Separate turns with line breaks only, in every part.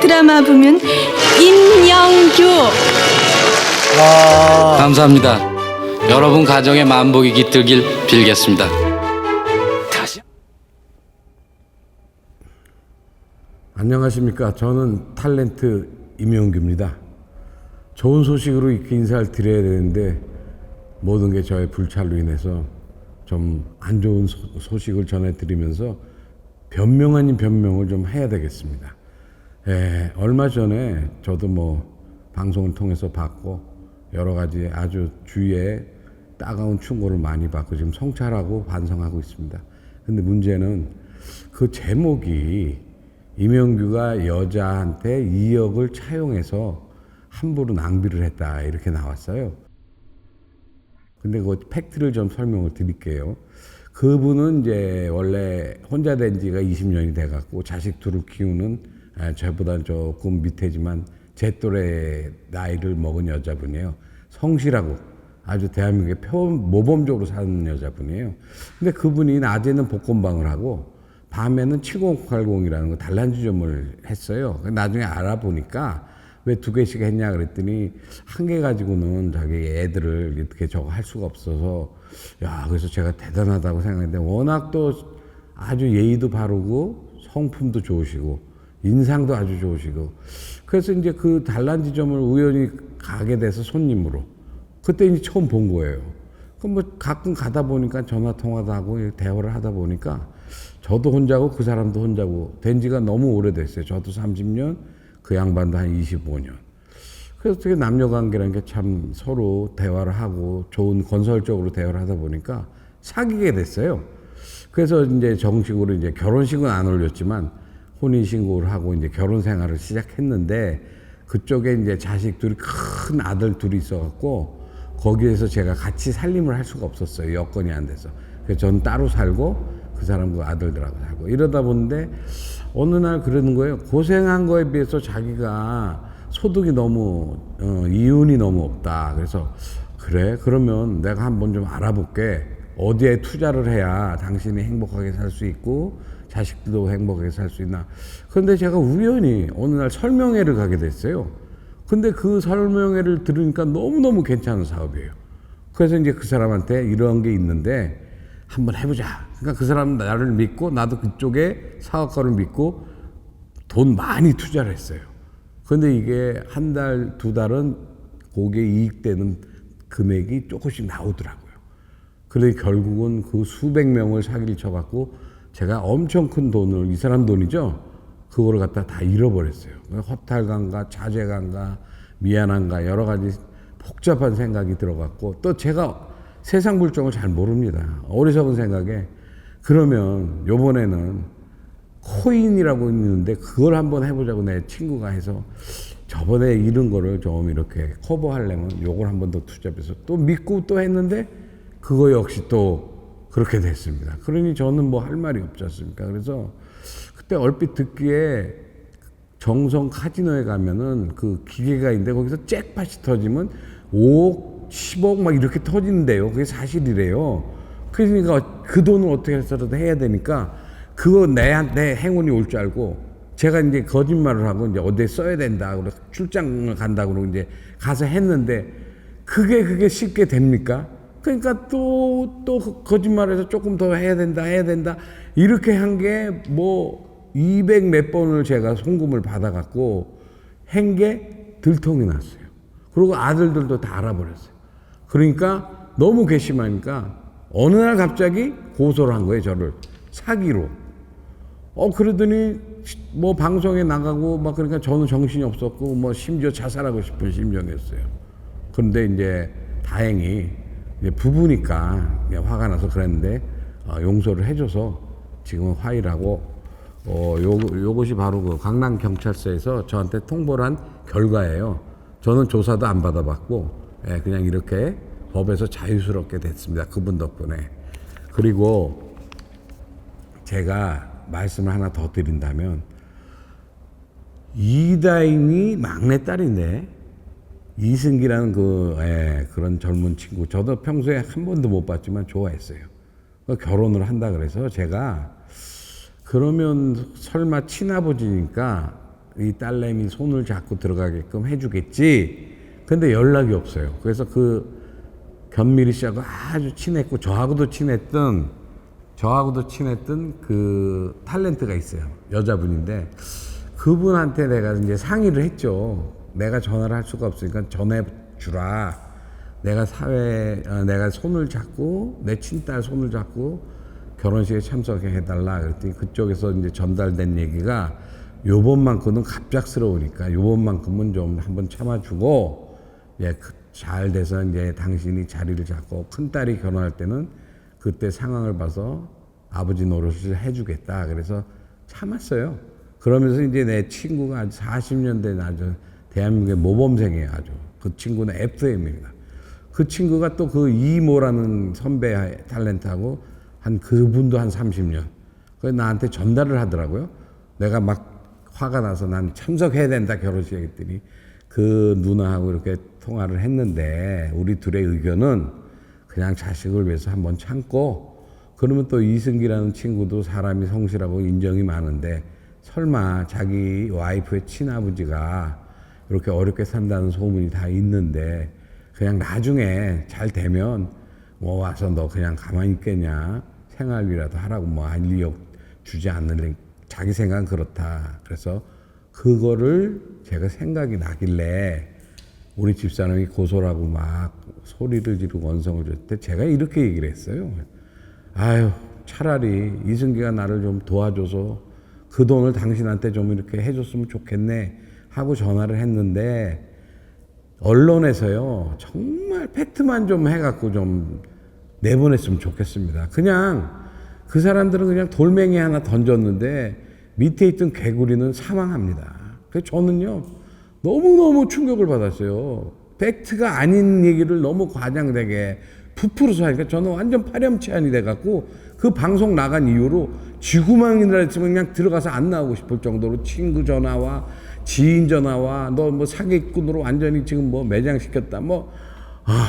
드라마 부문 임영규
감사합니다. 여러분 가정에 만복이 깃들길 빌겠습니다. 다시.
안녕하십니까. 저는 탤런트 임영규입니다. 좋은 소식으로 이렇게 인사를 드려야 되는데 모든 게 저의 불찰로 인해서 좀 안 좋은 소- 소식을 전해드리면서 변명 아닌 변명을 좀 해야 되겠습니다. 예, 얼마 전에 저도 뭐 방송을 통해서 봤고 여러 가지 아주 주위에 따가운 충고를 많이 받고 지금 성찰하고 반성하고 있습니다. 근데 문제는 그 제목이 이명규가 여자한테 2억을 차용해서 함부로 낭비를 했다 이렇게 나왔어요. 근데 그 팩트를 좀 설명을 드릴게요. 그분은 이제 원래 혼자 된 지가 20년이 돼 갖고 자식 둘을 키우는 아, 저보다 조금 밑에지만 제 또래 나이를 먹은 여자분이에요. 성실하고 아주 대한민국의 표 모범적으로 사는 여자분이에요. 근데 그분이 낮에는 복권방을 하고 밤에는 7080이라는 거 단란주점을 했어요. 나중에 알아보니까 왜 두 개씩 했냐 그랬더니 한 개 가지고는 자기 애들을 이렇게 저거 할 수가 없어서 야 그래서 제가 대단하다고 생각했는데 워낙 또 아주 예의도 바르고 성품도 좋으시고 인상도 아주 좋으시고 그래서 이제 그 단란지점을 우연히 가게 돼서 손님으로 그때 이제 처음 본 거예요. 그럼 뭐 가끔 가다 보니까 전화 통화도 하고 대화를 하다 보니까 저도 혼자고 그 사람도 혼자고 된 지가 너무 오래됐어요. 저도 30년, 그 양반도 한 25년. 그래서 어떻게 남녀 관계라는 게 참 서로 대화를 하고 좋은 건설적으로 대화를 하다 보니까 사귀게 됐어요. 그래서 이제 정식으로 이제 결혼식은 안 올렸지만 혼인신고를 하고 이제 결혼 생활을 시작했는데 그쪽에 이제 자식 둘이 큰 아들 둘이 있어갖고 거기에서 제가 같이 살림을 할 수가 없었어요. 여건이 안 돼서. 그래서 전 따로 살고 그 사람 그 아들들하고 살고 이러다 보는데 어느 날 그러는 거예요. 고생한 거에 비해서 자기가 소득이 너무 어, 이윤이 너무 없다. 그래서 그래 그러면 내가 한번 좀 알아볼게. 어디에 투자를 해야 당신이 행복하게 살 수 있고 자식들도 행복하게 살 수 있나. 그런데 제가 우연히 어느 날 설명회를 가게 됐어요. 근데 그 설명회를 들으니까 너무너무 괜찮은 사업이에요. 그래서 이제 그 사람한테 이런 게 있는데 한번 해보자. 그러니까 그 사람은 나를 믿고 나도 그쪽에 사업가를 믿고 돈 많이 투자를 했어요. 그런데 이게 한 달, 두 달은 거기에 이익되는 금액이 조금씩 나오더라고요. 그래서 결국은 그 수백 명을 사기를 쳐갖고 제가 엄청 큰 돈을, 이 사람 돈이죠? 그거를 갖다 다 잃어버렸어요. 허탈감과 자괴감과 미안함과 여러 가지 복잡한 생각이 들어갔고 또 제가 세상 물정을 잘 모릅니다. 어리석은 생각에 그러면 요번에는 코인이라고 있는데 그걸 한번 해보자고 내 친구가 해서 저번에 잃은 거를 좀 이렇게 커버하려면 요걸 한번 더 투자해서 또 믿고 또 했는데 그거 역시 또 그렇게 됐습니다. 그러니 저는 뭐 할 말이 없지 않습니까? 그래서 그때 얼핏 듣기에 정성 카지노에 가면은 그 기계가 있는데 거기서 잭팟이 터지면 5억, 10억 막 이렇게 터지는데요. 그게 사실이래요. 그러니까 그 돈을 어떻게 해서라도 해야 되니까 그거 내, 내 행운이 올 줄 알고 제가 이제 거짓말을 하고 이제 어디에 써야 된다. 그래서 출장을 간다고 그러고 이제 가서 했는데 그게 그게 쉽게 됩니까? 그러니까 또, 또 거짓말해서 조금 더 해야 된다, 해야 된다. 이렇게 한 게 뭐 200 몇 번을 제가 송금을 받아갖고 한 게 들통이 났어요. 그리고 아들들도 다 알아버렸어요. 그러니까 너무 괘씸하니까 어느 날 갑자기 고소를 한 거예요, 저를. 사기로. 어, 그러더니 뭐 방송에 나가고 막 그러니까 저는 정신이 없었고 뭐 심지어 자살하고 싶은 심정이었어요. 그런데 이제 다행히 부부니까 화가 나서 그랬는데 어, 용서를 해줘서 지금은 화해라고 어, 요, 요것이 바로 그 강남 경찰서에서 저한테 통보를 한 결과예요. 저는 조사도 안 받아봤고 예, 그냥 이렇게 법에서 자유스럽게 됐습니다. 그분 덕분에. 그리고 제가 말씀을 하나 더 드린다면 이다인이 막내 딸인데 이승기라는 그 예, 그런 젊은 친구 저도 평소에 한 번도 못 봤지만 좋아했어요. 그 결혼을 한다 그래서 제가 그러면 설마 친아버지니까 이 딸내미 손을 잡고 들어가게끔 해주겠지. 근데 연락이 없어요. 그래서 그 견미리 씨하고 아주 친했고 저하고도 친했던 저하고도 친했던 그 탤런트가 있어요. 여자분인데 그분한테 내가 이제 상의를 했죠. 내가 전화를 할 수가 없으니까 전해 주라. 내가 사회 어, 내가 손을 잡고 내 친딸 손을 잡고 결혼식에 참석해 달라 그랬더니 그쪽에서 이제 전달된 얘기가 요번만큼은 갑작스러우니까 요번만큼은 좀 한번 참아주고 예, 그- 잘 돼서 이제 당신이 자리를 잡고 큰 딸이 결혼할 때는 그때 상황을 봐서 아버지 노릇을 해주겠다. 그래서 참았어요. 그러면서 이제 내 친구가 아주 40년 된 아주 대한민국의 모범생이에요. 아주 그 친구는 FM입니다. 그 친구가 또 그 이모라는 선배 탤런트하고 한 그분도 한 30년. 그 나한테 전달을 하더라고요. 내가 막 화가 나서 난 참석해야 된다 결혼식에 했더니 그 누나하고 이렇게 통화를 했는데 우리 둘의 의견은 그냥 자식을 위해서 한번 참고 그러면 또 이승기라는 친구도 사람이 성실하고 인정이 많은데 설마 자기 와이프의 친아버지가 이렇게 어렵게 산다는 소문이 다 있는데 그냥 나중에 잘 되면 뭐 와서 너 그냥 가만히 있겠냐? 생활비라도 하라고 뭐 알리역 주지 않는 자기 생각은 그렇다. 그래서 그거를 제가 생각이 나길래 우리 집사람이 고소라고 막 소리를 지르고 원성을 줬을 때 제가 이렇게 얘기를 했어요. 아유, 차라리 이승기가 나를 좀 도와줘서 그 돈을 당신한테 좀 이렇게 해줬으면 좋겠네 하고 전화를 했는데 언론에서요, 정말 팩트만 좀 해갖고 좀 내보냈으면 좋겠습니다. 그냥 그 사람들은 그냥 돌멩이 하나 던졌는데 밑에 있던 개구리는 사망합니다. 그래서 저는요, 너무너무 충격을 받았어요. 팩트가 아닌 얘기를 너무 과장되게 부풀어서 하니까 저는 완전 파렴치한이 돼갖고 그 방송 나간 이후로 지구망이라 했으면 그냥 들어가서 안 나오고 싶을 정도로 친구 전화와 지인 전화와 너 뭐 사기꾼으로 완전히 지금 뭐 매장시켰다 뭐 아,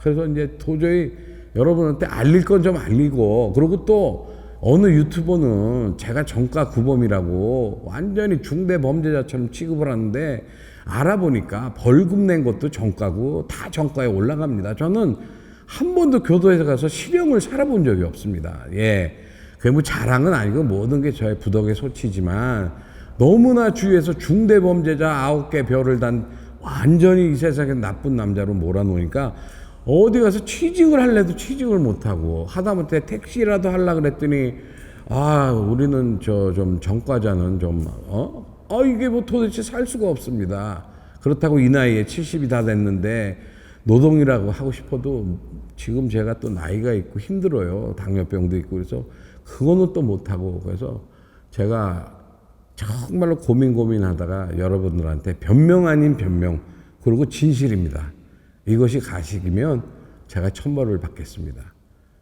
그래서 이제 도저히 여러분한테 알릴 건 좀 알리고, 그리고 또 어느 유튜버는 제가 정가 구범이라고 완전히 중대 범죄자처럼 취급을 하는데 알아보니까 벌금 낸 것도 정가고 다 정가에 올라갑니다. 저는 한 번도 교도소에 가서 실형을 살아본 적이 없습니다. 예. 그게 뭐 자랑은 아니고 모든 게 저의 부덕의 소치지만 너무나 주위에서 중대 범죄자 아홉 개 별을 단 완전히 이 세상에 나쁜 남자로 몰아놓으니까 어디 가서 취직을 할래도 취직을 못하고 하다못해 택시라도 하려 그랬더니 아 우리는 저 좀 정과자는 좀 어? 아 이게 뭐 도대체 살 수가 없습니다. 그렇다고 이 나이에 70이 다 됐는데 노동이라고 하고 싶어도 지금 제가 또 나이가 있고 힘들어요. 당뇨병도 있고 그래서 그거는 또 못하고 그래서 제가 정말로 고민 고민하다가 여러분들한테 변명 아닌 변명 그리고 진실입니다. 이것이 가식이면 제가 천벌을 받겠습니다.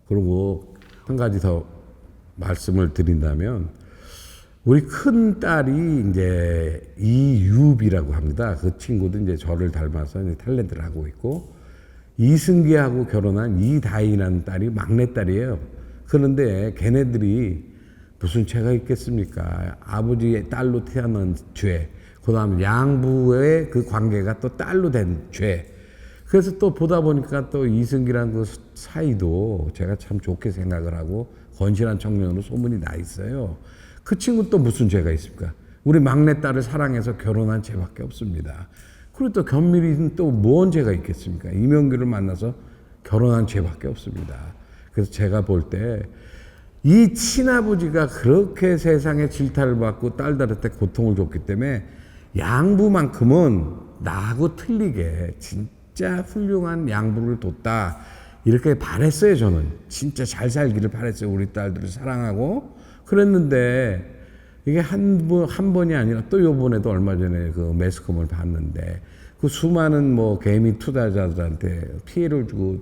그리고 한 가지 더 말씀을 드린다면 우리 큰 딸이 이제 이유비라고 합니다. 그 친구도 이제 저를 닮아서 이제 탤런트를 하고 있고 이승기하고 결혼한 이다희라는 딸이 막내 딸이에요. 그런데 걔네들이 무슨 죄가 있겠습니까? 아버지의 딸로 태어난 죄, 그 다음 양부의 그 관계가 또 딸로 된 죄. 그래서 또 보다 보니까 또 이승기란 그 사이도 제가 참 좋게 생각을 하고 건실한 청년으로 소문이 나 있어요. 그 친구 또 무슨 죄가 있습니까? 우리 막내 딸을 사랑해서 결혼한 죄밖에 없습니다. 그리고 또 견밀이는 또 뭔 죄가 있겠습니까? 이명규를 만나서 결혼한 죄밖에 없습니다. 그래서 제가 볼 때 이 친아버지가 그렇게 세상에 질타를 받고 딸들한테 고통을 줬기 때문에 양부만큼은 나하고 틀리게 진짜 훌륭한 양부를 뒀다. 이렇게 바랬어요, 저는. 진짜 잘 살기를 바랬어요. 우리 딸들을 사랑하고. 그랬는데 이게 한 번, 한 번이 아니라 또 요번에도 얼마 전에 그 매스컴을 봤는데 그 수많은 뭐 개미 투자자들한테 피해를 주고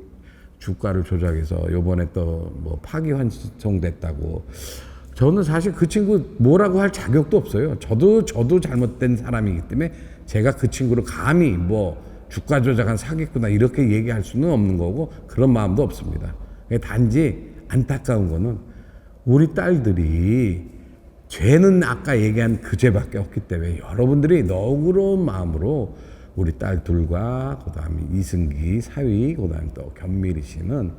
주가를 조작해서 요번에 또 뭐 파기 환송됐다고 저는 사실 그 친구 뭐라고 할 자격도 없어요. 저도 저도 잘못된 사람이기 때문에 제가 그 친구를 감히 뭐 주가 조작한 사기꾼이나 이렇게 얘기할 수는 없는 거고 그런 마음도 없습니다. 단지 안타까운 거는 우리 딸들이 죄는 아까 얘기한 그 죄밖에 없기 때문에 여러분들이 너그러운 마음으로 우리 딸 둘과 그다음에 이승기 사위 그다음에 또 견미리 씨는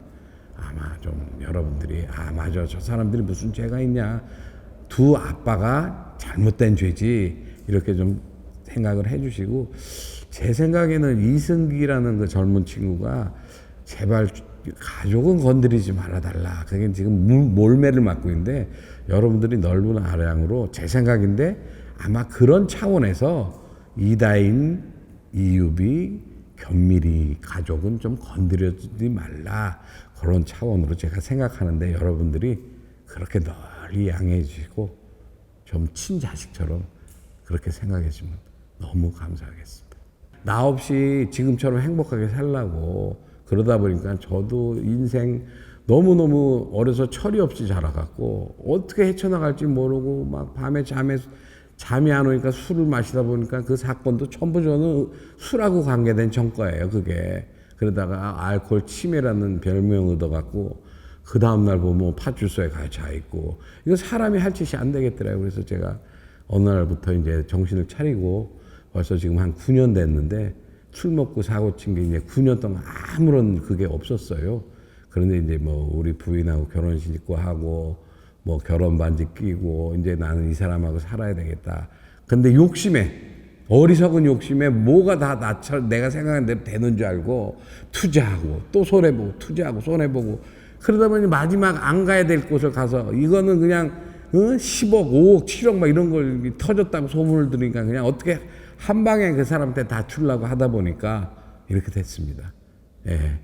아마 좀 여러분들이 아 맞아 저 사람들이 무슨 죄가 있냐? 두 아빠가 잘못된 죄지. 이렇게 좀 생각을 해주시고 제 생각에는 이승기라는 그 젊은 친구가 제발 가족은 건드리지 말아달라. 그게 지금 물- 몰매를 맞고 있는데 여러분들이 넓은 아량으로 제 생각인데 아마 그런 차원에서 이다인, 이유비, 견미리 가족은 좀 건드려주지 말라. 그런 차원으로 제가 생각하는데 여러분들이 그렇게 널리 양해해 주시고 좀 친자식처럼 그렇게 생각해 주면 너무 감사하겠습니다. 나 없이 지금처럼 행복하게 살라고 그러다 보니까 저도 인생 너무너무 어려서 철이 없이 자라갖고 어떻게 헤쳐나갈지 모르고 막 밤에 잠에 잠이 안 오니까 술을 마시다 보니까 그 사건도 전부 저는 술하고 관계된 전과예요 그게. 그러다가 알코올 치매라는 별명 얻어갖고 그 다음날 보면 파출소에 갇혀 있고. 이거 사람이 할 짓이 안 되겠더라고요. 그래서 제가 어느 날부터 이제 정신을 차리고 벌써 지금 한 9년 됐는데 술 먹고 사고 친 게 이제 9년 동안 아무런 그게 없었어요. 그런데 이제 뭐 우리 부인하고 결혼식 있고 하고 뭐 결혼 반지 끼고 이제 나는 이 사람하고 살아야 되겠다. 근데 욕심에 어리석은 욕심에 뭐가 다 나처럼 내가 생각한 대로 되는 줄 알고 투자하고 또 손해 보고 투자하고 손해 보고 그러다 보니 마지막 안 가야 될 곳을 가서 이거는 그냥 어? 10억, 5억, 7억 막 이런 걸 터졌다고 소문을 들으니까 그냥 어떻게 한 방에 그 사람한테 다추려고 하다 보니까 이렇게 됐습니다. 예.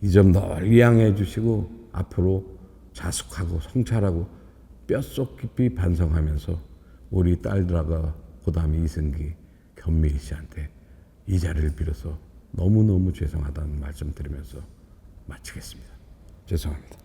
이점 널리 양해해 주시고 앞으로 자숙하고 성찰하고 뼛속 깊이 반성하면서 우리 딸들하고 그다음에 이승기, 견미리 씨한테 이 자리를 빌어서 너무너무 죄송하다는 말씀 드리면서 마치겠습니다. 죄송합니다.